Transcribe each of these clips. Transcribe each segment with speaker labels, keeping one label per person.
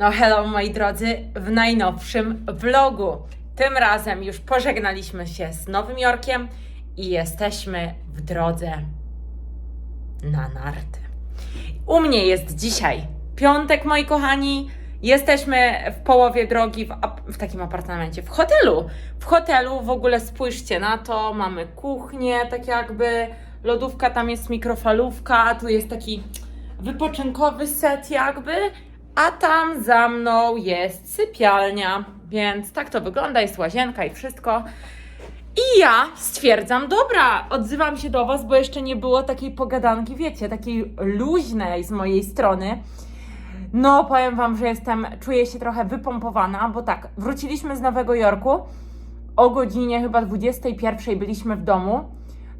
Speaker 1: No hello moi drodzy, w najnowszym vlogu. Tym razem już pożegnaliśmy się z Nowym Jorkiem i jesteśmy w drodze na narty. U mnie jest dzisiaj piątek, moi kochani. Jesteśmy w połowie drogi w, w takim apartamencie, w hotelu. W hotelu w ogóle spójrzcie na to, mamy kuchnię, tak jakby lodówka, tam jest mikrofalówka, tu jest taki wypoczynkowy set jakby, a tam za mną jest sypialnia, więc tak to wygląda, jest łazienka i wszystko. I ja stwierdzam, dobra, odzywam się do Was, bo jeszcze nie było takiej pogadanki, wiecie, takiej luźnej z mojej strony. No, powiem Wam, że jestem, czuję się trochę wypompowana, bo tak, wróciliśmy z Nowego Jorku o godzinie chyba 21 byliśmy w domu.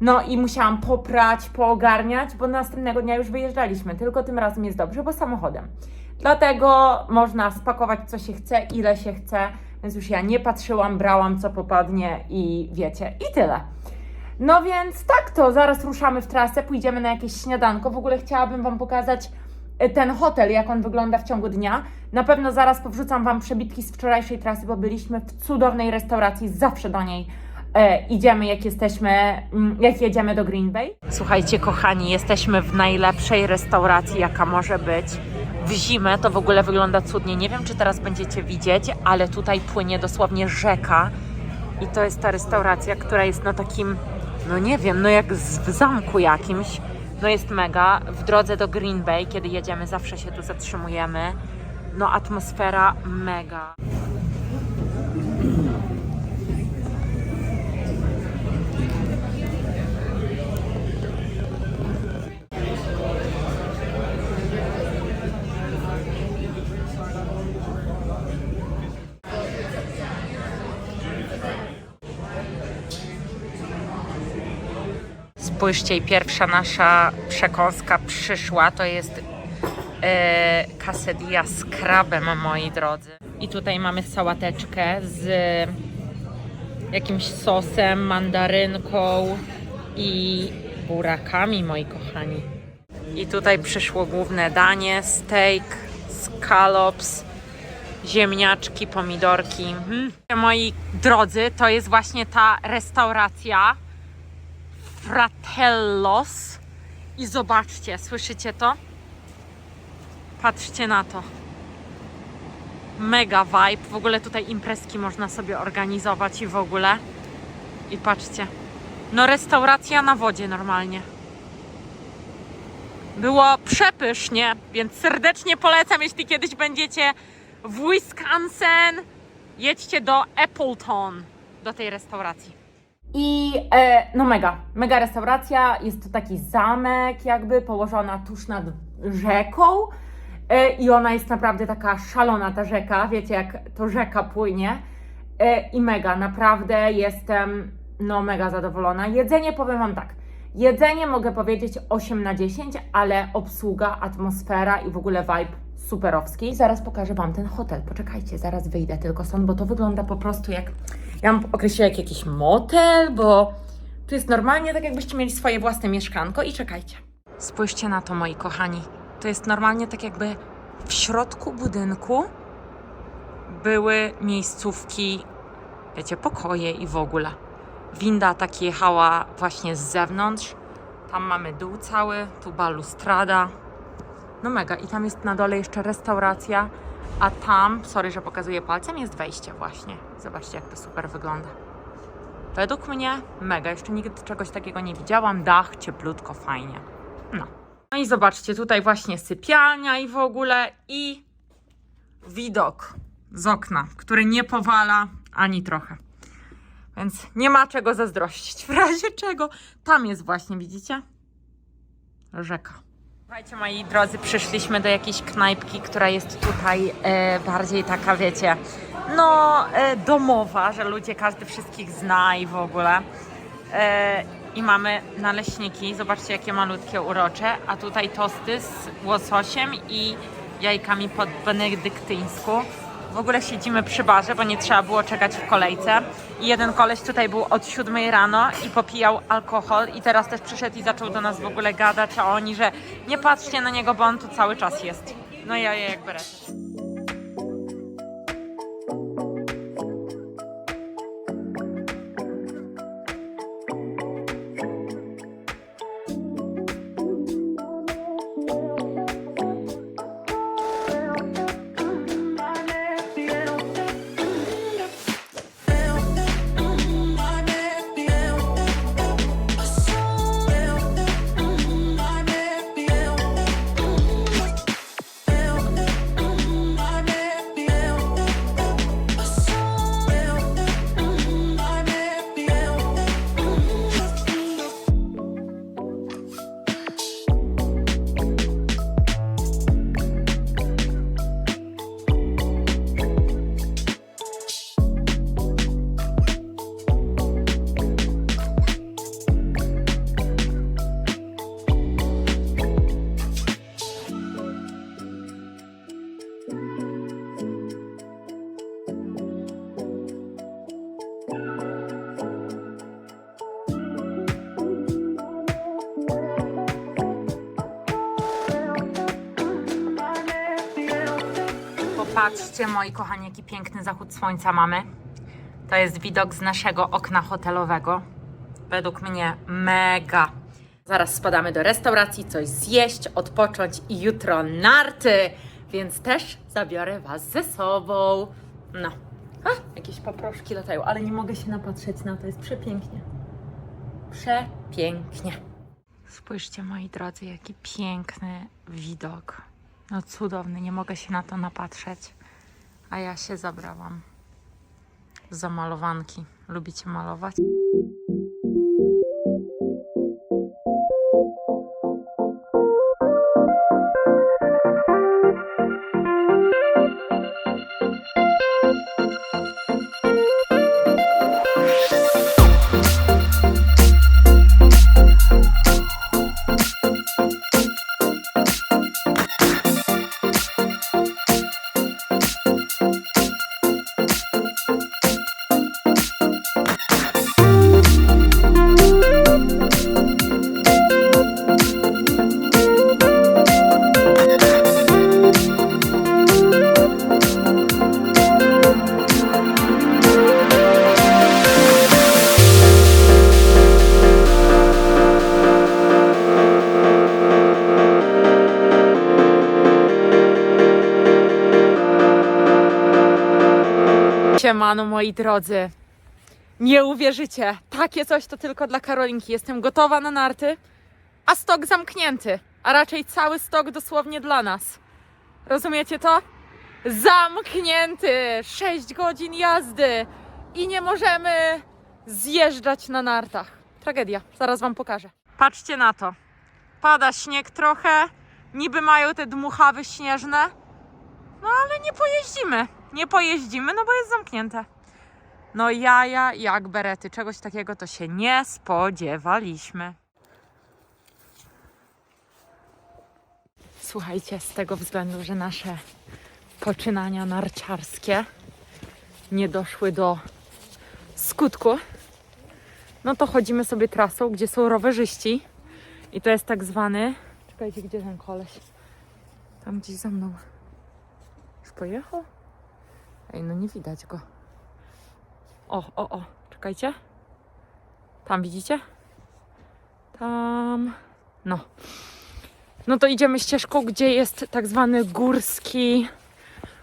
Speaker 1: No i musiałam poprać, poogarniać, bo następnego dnia już wyjeżdżaliśmy. Tylko tym razem jest dobrze, bo samochodem. Dlatego można spakować co się chce, ile się chce, więc już ja nie patrzyłam, brałam co popadnie i wiecie, i tyle. No więc tak to, zaraz ruszamy w trasę, pójdziemy na jakieś śniadanko. W ogóle chciałabym Wam pokazać e, ten hotel, jak on wygląda w ciągu dnia. Na pewno zaraz powrzucam Wam przebitki z wczorajszej trasy, bo byliśmy w cudownej restauracji, zawsze do niej e, idziemy, jak jesteśmy, mm, jak jedziemy do Green Bay. Słuchajcie, kochani, jesteśmy w najlepszej restauracji, jaka może być. W zimę to w ogóle wygląda cudnie. Nie wiem, czy teraz będziecie widzieć, ale tutaj płynie dosłownie rzeka. I to jest ta restauracja, która jest na takim, no nie wiem, no jak z, w zamku jakimś. No jest mega. W drodze do Green Bay, kiedy jedziemy, zawsze się tu zatrzymujemy. No atmosfera mega. Spójrzcie, i pierwsza nasza przekąska przyszła. To jest e, quesadilla z krabem, moi drodzy. I tutaj mamy sałateczkę z jakimś sosem, mandarynką i burakami, moi kochani. I tutaj przyszło główne danie, steak, scallops, ziemniaczki, pomidorki. Mhm. Moi drodzy, to jest właśnie ta restauracja Fratellos. I zobaczcie, słyszycie to? Patrzcie na to. Mega vibe. W ogóle tutaj imprezki można sobie organizować i w ogóle. I patrzcie. No restauracja na wodzie normalnie. Było przepysznie, więc serdecznie polecam, jeśli kiedyś będziecie w Wisconsin, jedźcie do Appleton, do tej restauracji. I e, no mega, mega restauracja. Jest to taki zamek, jakby położona tuż nad rzeką. E, I ona jest naprawdę taka szalona, ta rzeka. Wiecie, jak to rzeka płynie. E, I mega, naprawdę jestem no mega zadowolona. Jedzenie powiem Wam tak. Jedzenie mogę powiedzieć 8 na 10, ale obsługa, atmosfera i w ogóle vibe superowski. Zaraz pokażę Wam ten hotel. Poczekajcie, zaraz wyjdę tylko stąd, bo to wygląda po prostu jak. Ja bym określiła jak jakiś motel, bo tu jest normalnie tak, jakbyście mieli swoje własne mieszkanko i czekajcie. Spójrzcie na to, moi kochani. To jest normalnie tak, jakby w środku budynku były miejscówki, wiecie, pokoje i w ogóle. Winda tak jechała właśnie z zewnątrz. Tam mamy dół cały, tu balustrada. No mega. I tam jest na dole jeszcze restauracja, a tam, sorry, że pokazuję palcem, jest wejście właśnie. Zobaczcie, jak to super wygląda. Według mnie mega. Jeszcze nigdy czegoś takiego nie widziałam. Dach, cieplutko, fajnie. No. No i zobaczcie, tutaj właśnie sypialnia i w ogóle i widok z okna, który nie powala ani trochę. Więc nie ma czego zazdrościć. W razie czego tam jest właśnie, widzicie? Rzeka. Słuchajcie, moi drodzy, przyszliśmy do jakiejś knajpki, która jest tutaj e, bardziej taka, wiecie, no e, domowa, że ludzie, każdy wszystkich zna i w ogóle. E, I mamy naleśniki, zobaczcie jakie malutkie, urocze, a tutaj tosty z łososiem i jajkami po benedyktyńsku. W ogóle siedzimy przy barze, bo nie trzeba było czekać w kolejce. I jeden koleś tutaj był od 7 rano i popijał alkohol i teraz też przyszedł i zaczął do nas w ogóle gadać, a oni, że nie patrzcie na niego, bo on tu cały czas jest. No ja jak beret. Patrzcie, moi kochani, jaki piękny zachód słońca mamy. To jest widok z naszego okna hotelowego. Według mnie mega. Zaraz spadamy do restauracji, coś zjeść, odpocząć i jutro narty, więc też zabiorę Was ze sobą. No. A, jakieś paproszki latają, ale nie mogę się napatrzeć na to, jest przepięknie. Przepięknie. Spójrzcie, moi drodzy, jaki piękny widok. No cudowny, nie mogę się na to napatrzeć. A ja się zabrałam za malowanki. Lubicie malować? Siemano, moi drodzy. Nie uwierzycie, takie coś to tylko dla Karolinki. Jestem gotowa na narty, a stok zamknięty, a raczej cały stok dosłownie dla nas. Rozumiecie to? Zamknięty! 6 godzin jazdy i nie możemy zjeżdżać na nartach. Tragedia, zaraz wam pokażę. Patrzcie na to. Pada śnieg trochę, niby mają te dmuchawy śnieżne, no ale nie pojeździmy. Nie pojeździmy, no bo jest zamknięte. No jaja jak berety. Czegoś takiego to się nie spodziewaliśmy. Słuchajcie, z tego względu, że nasze poczynania narciarskie nie doszły do skutku, no to chodzimy sobie trasą, gdzie są rowerzyści i to jest tak zwany... Czekajcie, gdzie ten koleś? Tam gdzieś za mną. Już pojechał? Ej, no nie widać go. O, o, o, czekajcie. Tam widzicie? Tam. No. No to idziemy ścieżką, gdzie jest tak zwany górski.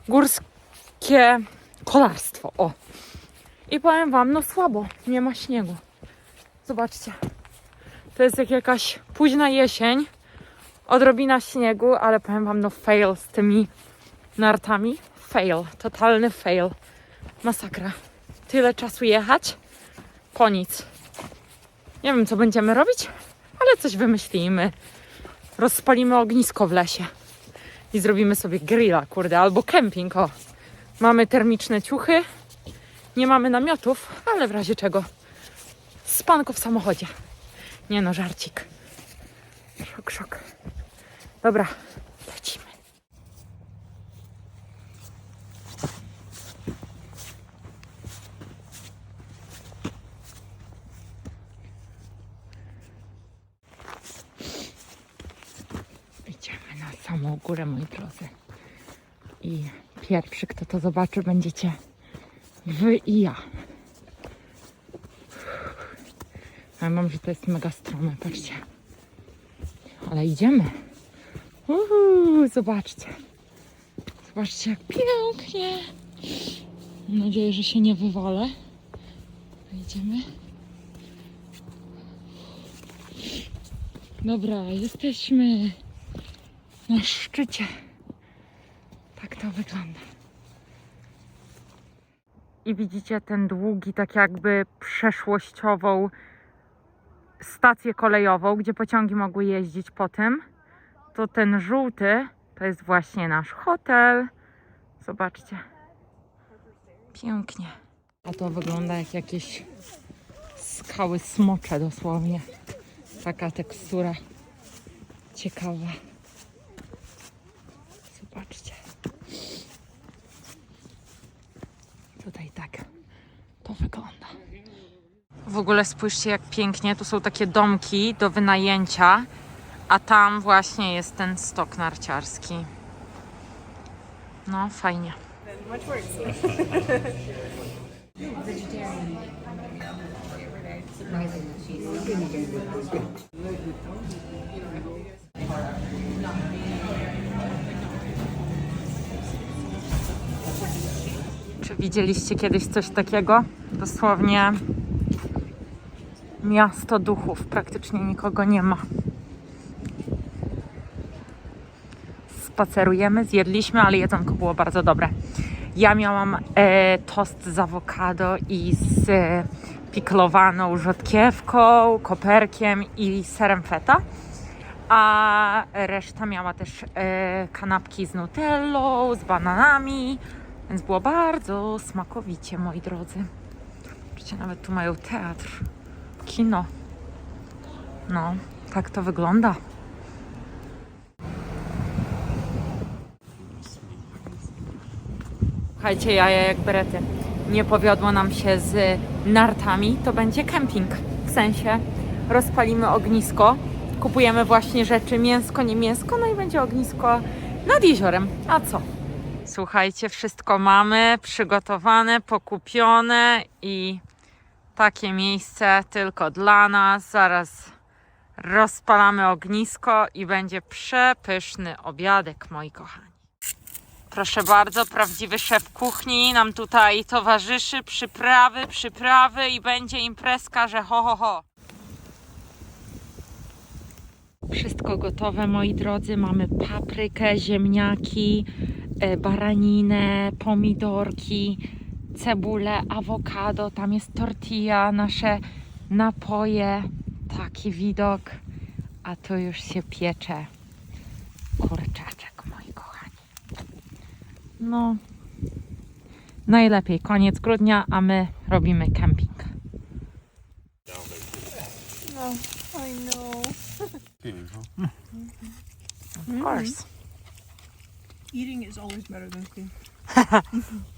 Speaker 1: górskie kolarstwo. O. I powiem wam, no słabo, nie ma śniegu. Zobaczcie. To jest jak jakaś późna jesień. Odrobina śniegu, ale powiem wam, no fail z tymi nartami. Fail, totalny fail. Masakra. Tyle czasu jechać, po nic. Nie wiem, co będziemy robić, ale coś wymyślimy. Rozpalimy ognisko w lesie i zrobimy sobie grilla, kurde, albo kemping. O. Mamy termiczne ciuchy, nie mamy namiotów, ale w razie czego spanko w samochodzie. Nie no, żarcik. Szok, szok. Dobra, lecimy. Idziemy na samą górę, moi drodzy. I pierwszy, kto to zobaczy, będziecie wy i ja. Ale mam, że to jest mega strome, patrzcie. Ale idziemy. Uhu, zobaczcie. Zobaczcie, jak pięknie. Mam nadzieję, że się nie wywalę. Idziemy. Dobra, jesteśmy na szczycie. Tak to wygląda. I widzicie ten długi, tak jakby przeszłościową stację kolejową, gdzie pociągi mogły jeździć po tym. To ten żółty to jest właśnie nasz hotel. Zobaczcie. Pięknie. A to wygląda jak jakieś skały smocze dosłownie. Taka tekstura ciekawa. Zobaczcie. Tutaj tak to wygląda. W ogóle spójrzcie jak pięknie. Tu są takie domki do wynajęcia, a tam właśnie jest ten stok narciarski. No, fajnie. Czy widzieliście kiedyś coś takiego? Dosłownie miasto duchów, praktycznie nikogo nie ma. Spacerujemy, zjedliśmy, ale jedzonko było bardzo dobre. Ja miałam e, tost z awokado i z e, piklowaną rzodkiewką, koperkiem i serem feta. A reszta miała też e, kanapki z nutellą, z bananami, więc było bardzo smakowicie, moi drodzy. Przecież nawet tu mają teatr, kino. No, tak to wygląda. Słuchajcie, jaja jak berety. Nie powiodło nam się z nartami, to będzie kemping. W sensie rozpalimy ognisko, kupujemy właśnie rzeczy, mięsko, nie mięsko, no i będzie ognisko nad jeziorem. A co? Słuchajcie, wszystko mamy przygotowane, pokupione i takie miejsce tylko dla nas. Zaraz rozpalamy ognisko i będzie przepyszny obiadek, moi kochani. Proszę bardzo, prawdziwy szef kuchni nam tutaj towarzyszy. Przyprawy, przyprawy i będzie imprezka, że ho, ho, ho. Wszystko gotowe, moi drodzy. Mamy paprykę, ziemniaki, e, baraninę, pomidorki, cebulę, awokado. Tam jest tortilla, nasze napoje. Taki widok. A tu już się piecze kurczaczek, moi kochani. No, najlepiej koniec grudnia, a my robimy camping.
Speaker 2: No, I know.
Speaker 1: Of course.
Speaker 2: Eating is always better than clean.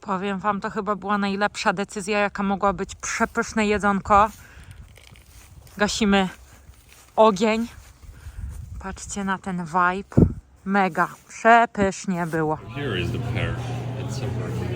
Speaker 1: Powiem wam, to chyba była najlepsza decyzja, jaka mogła być. Przepyszne jedzonko. Gasimy ogień. Patrzcie na ten vibe. Mega. Przepysznie było.
Speaker 3: Here is the pear. It's separate.